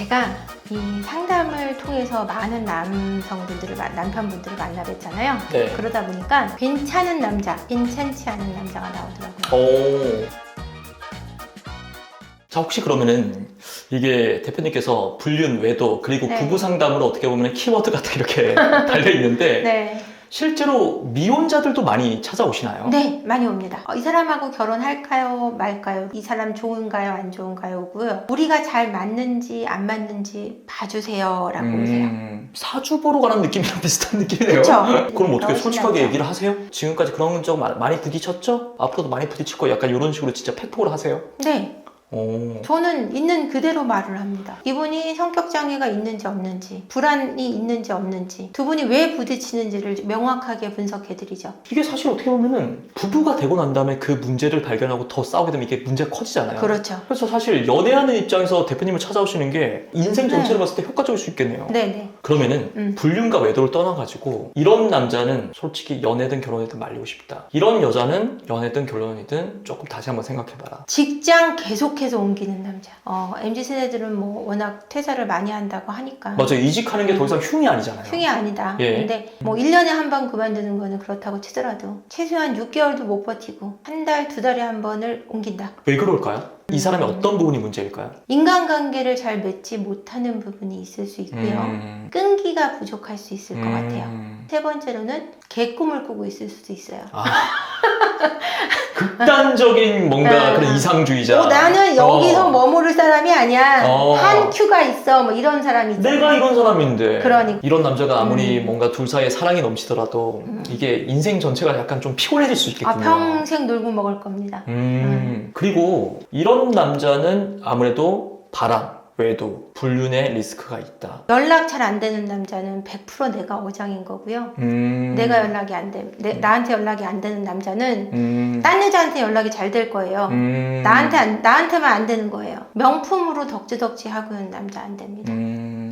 제가 이 상담을 통해서 많은 남성분들을 마- 남편분들을 만나뵀잖아요. 네. 그러다 보니까 괜찮은 남자, 괜찮지 않은 남자가 나오더라고요. 오. 자 혹시 그러면은 이게 대표님께서 불륜, 외도 그리고 네. 부부 상담으로 어떻게 보면 키워드가 다 이렇게 달려 있는데 네, 실제로 미혼자들도 많이 찾아오시나요? 네 많이 옵니다. 어, 이 사람하고 결혼할까요, 말까요? 이 사람 좋은가요, 안 좋은가요?고요. 우리가 잘 맞는지 안 맞는지 봐주세요라고 오세요. 음, 사주 보러 가는 느낌이랑 비슷한 느낌이네요. 그쵸? 그럼 어떻게 솔직하게. 얘기를 하세요? 지금까지 그런 적 마- 많이 부딪혔죠? 앞으로도 많이 부딪힐 거 약간 이런 식으로 진짜 팩폭을 하세요? 네, 오. 저는 있는 그대로 말을 합니다. 이분이 성격 장애가 있는지 없는지, 불안이 있는지 없는지, 두 분이 왜 부딪히는지를 명확하게 분석해 드리죠. 이게 사실 어떻게 보면은 부부가 되고 난 다음에 그 문제를 발견하고 더 싸우게 되면 이게 문제가 커지잖아요. 그렇죠. 그래서 사실 연애하는 입장에서 대표님을 찾아오시는 게 인생 전체를 봤을 때 효과적일 수 있겠네요. 네네. 그러면은 음. 불륜과 외도를 떠나가지고 이런 남자는 솔직히 연애든 결혼이든 말리고 싶다. 이런 여자는 연애든 결혼이든 조금 다시 한번 생각해봐라. 직장 계속 해서 옮기는 남자. 어, MZ 세대들은 뭐 워낙 퇴사를 많이 한다고 하니까. 맞아요. 이직하는 게 더 이상 흉이 아니잖아요. 흉이 아니다. 예. 근데 뭐 1년에 한 번 그만두는 거는 그렇다고 치더라도 최소한 6개월도 못 버티고 한 달, 두 달에 한 번을 옮긴다. 왜 그럴까요? 이 사람의 음. 어떤 부분이 문제일까요? 인간관계를 잘 맺지 못하는 부분이 있을 수 있고요. 음. 끈기가 부족할 수 있을 것 음. 같아요. 세 번째로는 개꿈을 꾸고 있을 수도 있어요. 아. 극단적인 뭔가 네. 그런 이상주의자. 어, 나는 여기서 어. 머무를 사람이 아니야. 어. 한 큐가 있어. 뭐 이런 사람이 있잖아요. 내가 이런 사람인데 그러니까. 이런 남자가 아무리 음. 뭔가 둘 사이에 사랑이 넘치더라도 음. 이게 인생 전체가 약간 좀 피곤해질 수 있겠군요. 아, 평생 놀고 먹을 겁니다. 음. 그리고 이런 남자는 아무래도 바람, 외도, 불륜의 리스크가 있다. 연락 잘 안 되는 남자는 100% 내가 어장인 거고요. 음. 내가 연락이 안 돼. 내, 나한테 연락이 안 되는 남자는 음. 딴 여자한테 연락이 잘 될 거예요. 음. 나한테 안, 나한테만 안 되는 거예요. 명품으로 덕지덕지 하고 있는 남자 안 됩니다. 음.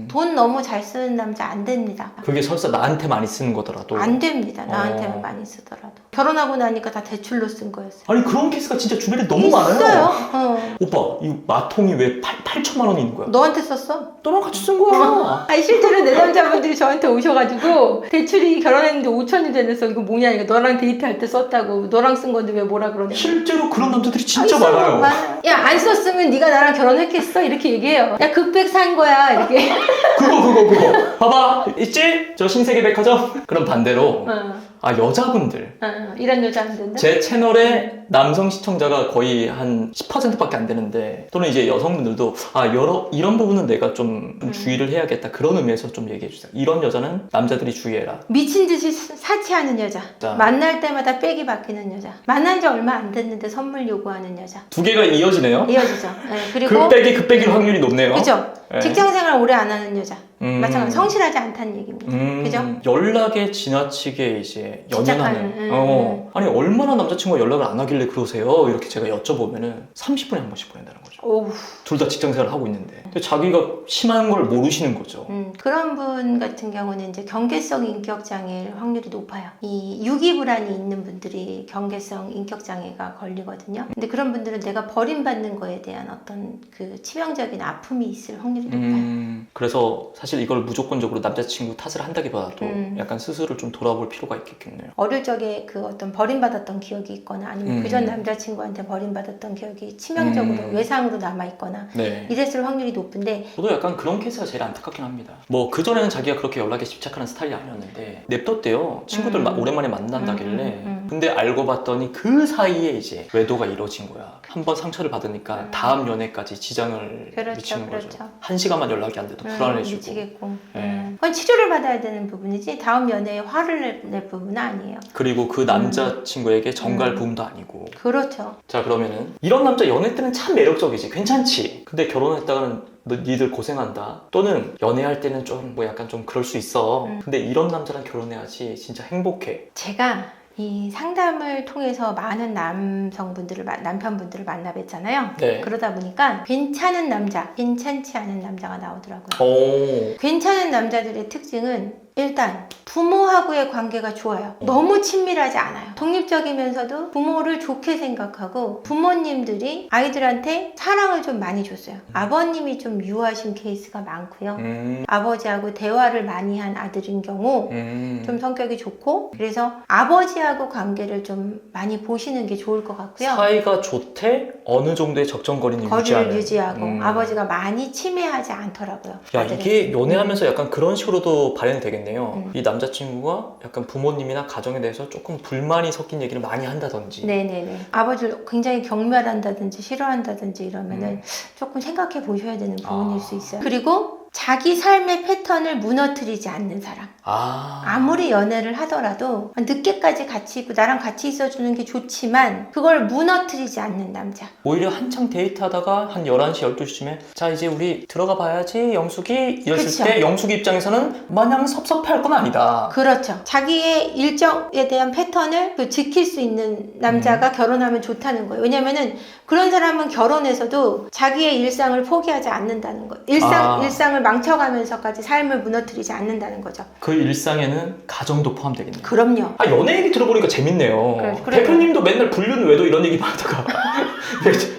돈 너무 잘 쓰는 남자 안 됩니다. 그게 설사 나한테 많이 쓰는 거더라도 안 됩니다. 나한테만 어. 많이 쓰더라도. 결혼하고 나니까 다 대출로 쓴 거였어요. 아니 그런 케이스가 진짜 주변에 너무 있어요. 많아요. 어. 오빠 이 마통이 왜 8, 8천만 원이 있는 거야? 너한테 썼어? 너랑 같이 쓴 거야. 아니 실제로 내 남자분들이 저한테 오셔가지고 대출이 결혼했는데 5천이 되면서 이거 뭐냐 이거 너랑 데이트할 때 썼다고 너랑 쓴 건데 왜 뭐라 그러냐 실제로 그런 남자들이 진짜 아, 있어요. 많아요. 많아요. 야안 썼으면 네가 나랑 결혼했겠어 이렇게 얘기해요 야 극백 산 거야 이렇게 그거 그거 그거. 봐봐 있지? 저 신세계 백화점. 그럼 반대로 어, 아 여자분들 어, 이런 여자 안 된다 제 채널에 남성 시청자가 거의 한 10%밖에 안 되는데 또는 이제 여성분들도 아 여러 이런 부분은 내가 좀, 좀 음. 주의를 해야겠다 그런 의미에서 좀 얘기해 주세요. 이런 여자는 남자들이 주의해라. 미친 듯이 사- 사치하는 여자 자. 만날 때마다 백이 바뀌는 여자 만난 지 얼마 안 됐는데 선물 요구하는 여자 두 개가 이어지네요. 이어지죠 네, 그리고 급백이 급백일 확률이 높네요. 그죠 네. 직장 생활 오래 안 하는 여자 음. 마찬가지 성실하지 않다는 얘기입니다 음, 그죠? 연락에 지나치게 이제 연연하는. 집착하는, 음, 어. 아니 얼마나 남자친구가 연락을 안 하길래 그러세요? 이렇게 제가 여쭤보면은 30분에 한 번씩 보낸다는 거죠. 오우 둘 다 직장생활을 하고 있는데 근데 자기가 심한 걸 모르시는 거죠. 음, 그런 분 같은 경우는 이제 경계성 인격 장애일 확률이 높아요. 이 유기 불안이 있는 분들이 경계성 인격 장애가 걸리거든요. 근데 그런 분들은 내가 버림받는 거에 대한 어떤 그 치명적인 아픔이 있을 확률이 높아요. 음, 그래서 사실 이걸 무조건적으로 남자친구 탓을 한다기보다도 음. 약간 스스로를 좀 돌아볼 필요가 있겠네요. 어릴 적에 그 어떤 버림받았던 기억이 있거나 아니면 음. 그전 남자친구한테 버림받았던 기억이 치명적으로 음. 외상으로 남아 있거나 네. 이랬을 확률이 높은데 저도 약간 그런 케이스가 제일 안타깝긴 합니다. 뭐 그전에는 자기가 그렇게 연락에 집착하는 스타일이 아니었는데 냅뒀대요. 친구들 음. 마- 오랜만에 만난다길래. 음, 음, 음. 근데 알고 봤더니 그 사이에 이제 외도가 이루어진 거야. 한 번 상처를 받으니까 음. 다음 연애까지 지장을 그렇죠, 미치는 거죠. 그렇죠. 한 시간만 연락이 안 돼도 음, 불안해지고. 미치겠고 네. 음. 그건 치료를 받아야 되는 부분이지 다음 연애에 화를 낼, 낼 부분은 아니에요. 그리고 그 남자친구에게 정갈 음. 부분도 아니고. 그렇죠. 자 그러면은 이런 남자 연애 때는 참 매력적이지 괜찮지 근데 결혼했다가는 너 니들 고생한다 또는 연애할 때는 좀 뭐 약간 좀 그럴 수 있어 음. 근데 이런 남자랑 결혼해야지 진짜 행복해 제가 이 상담을 통해서 많은 남성분들을 마- 남편분들을 만나 뵀잖아요. 네 그러다 보니까 괜찮은 남자, 괜찮지 않은 남자가 나오더라고요. 오. 괜찮은 남자들의 특징은 일단 부모하고의 관계가 좋아요. 너무 친밀하지 않아요. 독립적이면서도 부모를 좋게 생각하고 부모님들이 아이들한테 사랑을 좀 많이 줬어요. 아버님이 좀 유하신 케이스가 많고요. 음, 아버지하고 대화를 많이 한 아들인 경우 음. 좀 성격이 좋고 그래서 아버지하고 관계를 좀 많이 보시는 게 좋을 것 같고요. 사이가 좋대 어느 정도의 적정거리는 거리를. 유지하고 음. 아버지가 많이 침해하지 않더라고요. 야 아들은. 이게 연애하면서 약간 그런 식으로도 발현이 되겠네 요. 음. 이 남자친구가 약간 부모님이나 가정에 대해서 조금 불만이 섞인 얘기를 많이 한다든지. 네네네. 아버지를 굉장히 경멸한다든지 싫어한다든지 이러면은 음. 조금 생각해 보셔야 되는 부분일 아. 수 있어요. 그리고 자기 삶의 패턴을 무너뜨리지 않는 사람. 아. 아무리 연애를 하더라도 늦게까지 같이 있고 나랑 같이 있어주는 게 좋지만 그걸 무너뜨리지 않는 남자. 오히려 한창 데이트하다가 한 11시, 12시쯤에 자 이제 우리 들어가 봐야지 영숙이 이랬을 그쵸. 때 영숙이 입장에서는 마냥 섭섭해할 건 아니다. 그렇죠. 자기의 일정에 대한 패턴을 그 지킬 수 있는 음. 남자가 결혼하면 좋다는 거예요. 왜냐면은 그런 사람은 결혼해서도 자기의 일상을 포기하지 않는다는 거예요. 일상, 아. 일상을 망쳐가면서까지 삶을 무너뜨리지 않는다는 거죠. 그 일상에는 가정도 포함되겠네요. 그럼요. 아 연애 얘기 들어보니까 재밌네요. 그래, 그래. 대표님도 맨날 불륜 외도 이런 얘기만 하다가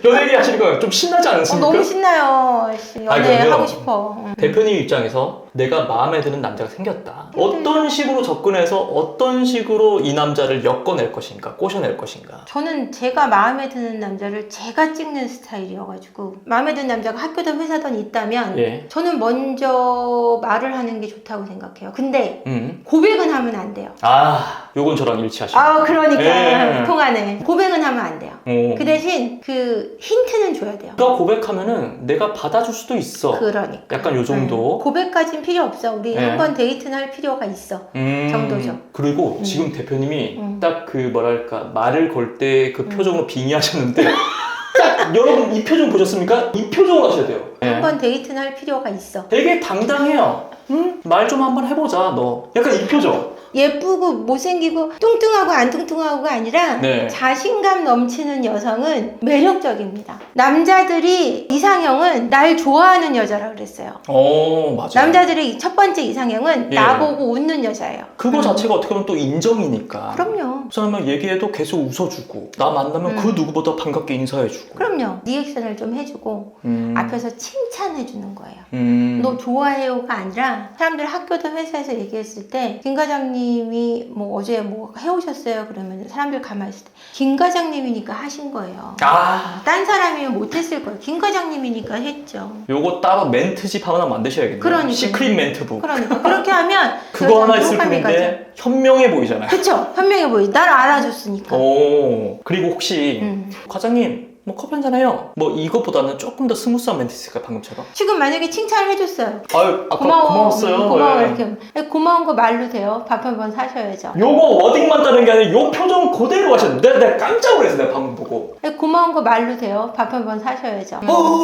연애 얘기 하시니까 좀 신나지 어, 않습니까? 너무 신나요. 씨, 아, 연애 그럼요. 하고 싶어. 응. 대표님 입장에서 내가 마음에 드는 남자가 생겼다. 어떤 식으로 접근해서 어떤 식으로 이 남자를 엮어낼 것인가, 꼬셔낼 것인가. 저는 제가 마음에 드는 남자를 제가 찍는 스타일이어가지고 마음에 드는 남자가 학교든 회사든 있다면 예. 저는 먼저 말을 하는 게 좋다고 생각해요. 근데 음. 고백은 하면 안 돼요. 아, 요건 저랑 일치하시네. 아, 그러니까 예. 통하네. 고백은 하면 안 돼요. 오. 그 대신 그 힌트는 줘야 돼요. 누가 고백하면은 내가 받아줄 수도 있어. 그러니까. 약간 요 정도. 음, 고백까진 필요 없어. 우리 네. 한번 데이트는 할 필요가 있어. 음, 정도죠. 그리고 음. 지금 대표님이 음. 딱 그 뭐랄까 말을 걸 때그 음. 표정으로 빙의하셨는데 딱 여러분 이 표정 보셨습니까? 이 표정으로 하셔야 돼요. 예. 한번 데이트는 할 필요가 있어. 되게 당당해요. 응? 말좀 한번 해보자 너. 약간 이 표정. 예쁘고 못생기고 뚱뚱하고 안 뚱뚱하고가 아니라 네. 자신감 넘치는 여성은 매력적입니다. 남자들이 이상형은 날 좋아하는 여자라 그랬어요. 어 맞아. 남자들의 첫 번째 이상형은 예. 나보고 웃는 여자예요. 그거 음. 자체가 어떻게 보면 또 인정이니까. 그럼요. 그 사람은 얘기해도 계속 웃어주고 나 만나면 음. 그 누구보다 반갑게 인사해주고. 그럼요. 리액션을 좀 해주고 음. 앞에서 칭찬해주는 거예요. 음. 너 좋아해요가 아니라 사람들 학교든 회사에서 얘기했을 때 김 과장님 이 뭐 어제 뭐 해오셨어요 그러면 사람들 가만히 있을 때 김 과장님이니까 하신 거예요. 아 딴 사람이면 못했을 거예요. 김 과장님이니까 했죠. 요거 따로 멘트집 하나 만드셔야겠네요. 그러니까요. 시크릿 멘트북. 그러니까 그렇게 하면 그거 하나 있을. 뿐인데 현명해 보이잖아요. 그쵸? 현명해 보이. 날 알아줬으니까. 오 그리고 혹시 음. 과장님 뭐 커피 한잔 해요. 뭐 이것보다는 조금 더 스무스한 멘트 있을까요 방금처럼? 지금 만약에 칭찬을 해줬어요. 아유 아까 고마워. 고마웠어요. 음, 고마워 예. 이렇게. 고마운 거 말로 돼요. 밥 한 번 사셔야죠. 요거 워딩만 따는 게 아니라 요 표정 그대로 하셨는데 내가, 내가 깜짝 놀랐어 내가 방금 보고 아니, 고마운 거 말로 돼요. 밥 한 번 사셔야죠. 어,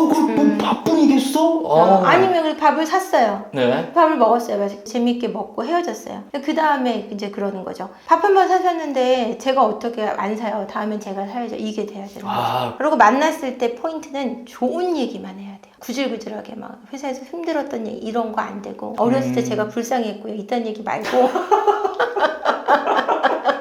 그, 뭐 음. 바쁜이겠어? 어, 아. 아니면 그 밥을 샀어요. 네. 밥을 먹었어요. 맛있게 재밌게 먹고 헤어졌어요. 그 다음에 이제 그러는 거죠. 밥 한 번 사셨는데 제가 어떻게 안 사요? 다음엔 제가 사야죠. 이게 돼야 되는 거죠. 아, 그리고 만났을 때 포인트는 좋은 얘기만 해야 돼요. 구질구질하게 막 회사에서 힘들었던 얘기 이런 거 안 되고 어렸을 때 음. 제가 불쌍했고요. 이딴 얘기 말고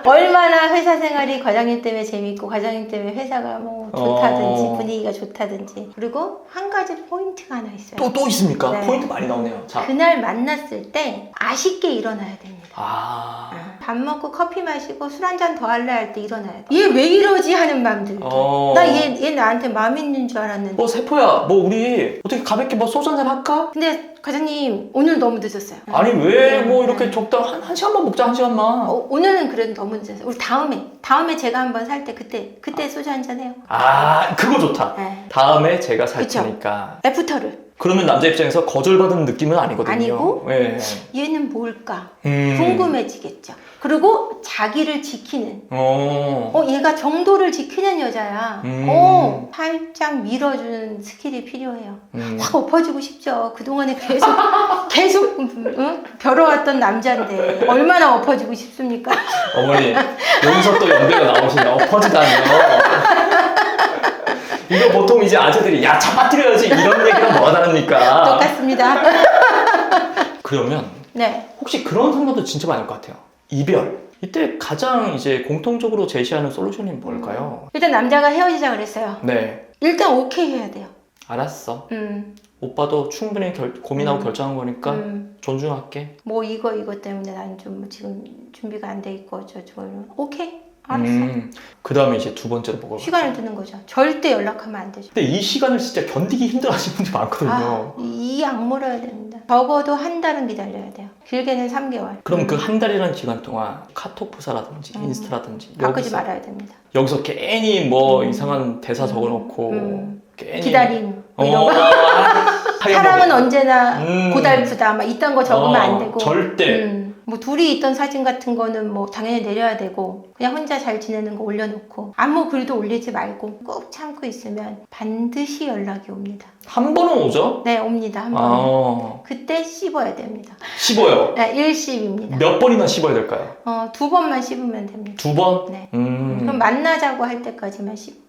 얼마나 회사 생활이 과장님 때문에 재밌고 과장님 때문에 회사가 뭐 좋다든지 어. 분위기가 좋다든지 그리고 한 가지 포인트가 하나 있어요. 또, 또 있습니까? 네. 포인트 많이 나오네요. 자. 그날 만났을 때 아쉽게 일어나야 됩니다. 아. 밥 먹고 커피 마시고 술 한 잔 더 할래 할 때 일어나야 돼. 얘 왜 이러지 하는 마음들. 어. 나얘 얘 나한테 마음 있는 줄 알았는데. 뭐 세포야, 뭐 우리 어떻게 가볍게 뭐 소주 한잔 할까? 근데 과장님 오늘 너무 늦었어요. 아니 왜뭐 음, 이렇게 음. 적당 한, 한 시간만 먹자 한 시간만. 어, 오늘은 그래도 너무 늦었어요. 우리 다음에 다음에 제가 한번 살 때 그때 그때 소주 한 잔 해요. 아 그거 좋다. 네. 다음에 제가 살 그쵸. 테니까. 애프터를 그러면 남자 입장에서 거절받은 느낌은 아니거든요. 아니고? 예. 얘는 뭘까 음. 궁금해지겠죠. 그리고 자기를 지키는. 어. 어 얘가 정도를 지키는 여자야. 음. 어 살짝 밀어주는 스킬이 필요해요. 음. 확 엎어지고 싶죠. 그동안에 계속, 계속, 응? 벼러왔던 남자인데, 얼마나 엎어지고 싶습니까? 어머니 여기서 또 연배가 나오시네. 엎어지다니요. 이거 보통 이제 아재들이 야 잡아뜨려야지 이런 얘기랑 뭐가 다릅니까? 똑같습니다. 그러면 네. 혹시 그런 상담도 진짜 많을 것 같아요. 이별. 이때 가장 이제 공통적으로 제시하는 솔루션이 뭘까요? 일단 남자가 헤어지자 그랬어요. 네. 일단 오케이 해야 돼요. 알았어. 음, 오빠도 충분히 결- 고민하고 음. 결정한 거니까 음. 존중할게. 뭐 이거 이거 때문에 난 좀 지금 준비가 안 돼 있고 이러면 오케이 알았어. 음. 그 다음에 이제 두 번째로 먹을 시간을 두는 거죠. 절대 연락하면 안 되죠. 근데 이 시간을 진짜 견디기 힘들어 하시는 분들이 많거든요. 아, 이 악물어야 됩니다. 적어도 한 달은 기다려야 돼요. 길게는 3개월. 그럼 그 한 달이라는 기간 동안 카톡 부사라든지 음. 인스타라든지 바꾸지 여기서, 말아야 됩니다. 여기서 괜히 뭐 음. 이상한 대사 음. 적어놓고 음. 괜히 기다림. 뭐 어, 이런 거. 하긴 사랑은 뭐- 언제나 음. 고달프다. 막 이딴 거 적으면 어, 안 되고. 절대 음, 뭐 둘이 있던 사진 같은 거는 뭐 당연히 내려야 되고 그냥 혼자 잘 지내는 거 올려놓고 아무 글도 올리지 말고 꾹 참고 있으면 반드시 연락이 옵니다. 한 번은 오죠? 네, 옵니다. 한 번. 아, 그때 씹어야 됩니다. 씹어요. 네, 일씹입니다. 몇 번이나 씹어야 될까요? 어, 두 번만 씹으면 됩니다. 두 번? 네. 음. 그럼 만나자고 할 때까지만 씹.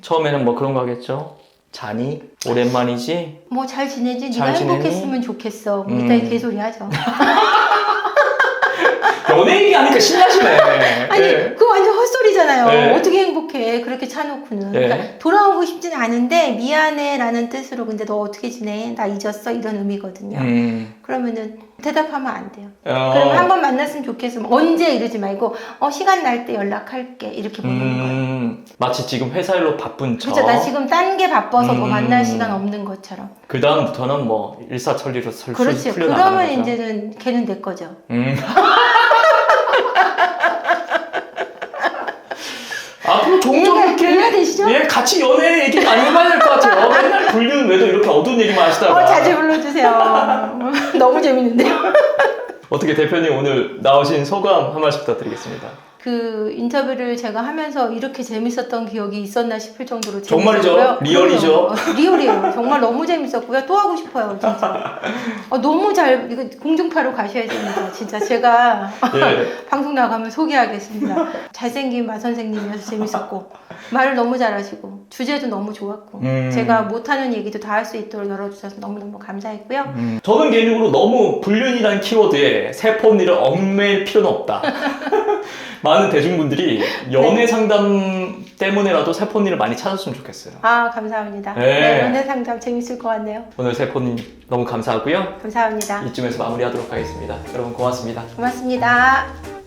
처음에는 뭐 그런 거 하겠죠? 자니? 오랜만이지? 뭐 잘 지내지? 잘 네가 지내니? 행복했으면 좋겠어. 뭐 음. 이따 개소리 하죠. 연애 얘기하니까 신나시네. 아니 네. 그거 완전 헛소리잖아요. 네. 어떻게 행복해? 그렇게 차놓고는. 네. 그러니까 돌아오고 싶진 않은데 미안해 라는 뜻으로 근데 너 어떻게 지내? 나 잊었어 이런 의미거든요. 음. 그러면은 대답하면 안 돼요. 어. 그럼 한 번 만났으면 좋겠어. 언제 이러지 말고 어 시간 날 때 연락할게 이렇게 보내는 거예요. 음, 마치 지금 회사 일로 바쁜 척. 그렇죠. 나 지금 딴 게 바빠서 너 음. 만날 시간 없는 것처럼. 그 다음부터는 뭐 일사천리로 그렇지. 풀려 나가는 그러면 거죠. 이제는 걔는 내 거죠. 음. 앞으로 종종 이렇게 되시죠? 예, 같이 연애 얘기 많이 해봐야 될 것 같아요. 맨날 불륜 외도 이렇게 어두운 얘기만 하시다가 어 자주 불러주세요. 너무 재밌는데요. 어떻게 대표님 오늘 나오신 소감 한 말씀 부탁드리겠습니다. 그 인터뷰를 제가 하면서 이렇게 재밌었던 기억이 있었나 싶을 정도로 정말이죠? 재밌었고요. 리얼이죠? 그럼요. 어, 리얼이에요. 정말 너무 재밌었고요. 또 하고 싶어요, 진짜. 어, 너무 잘 이거 공중파로 가셔야 됩니다. 진짜 제가 예. 방송 나가면 소개하겠습니다. 잘생긴 마 선생님이어서 재밌었고 말을 너무 잘하시고 주제도 너무 좋았고 음. 제가 못하는 얘기도 다 할 수 있도록 열어주셔서 너무너무 감사했고요. 음, 저는 개인적으로 너무 불륜이라는 키워드에 세포 언니를 얽매일 필요는 없다. 많은 대중분들이 연애 상담 때문에라도 세포 언니를 많이 찾았으면 좋겠어요. 아 감사합니다. 네. 네, 연애 상담 재밌을 것 같네요. 오늘 세포 언니 너무 감사하고요. 감사합니다. 이쯤에서 마무리하도록 하겠습니다. 여러분 고맙습니다. 고맙습니다.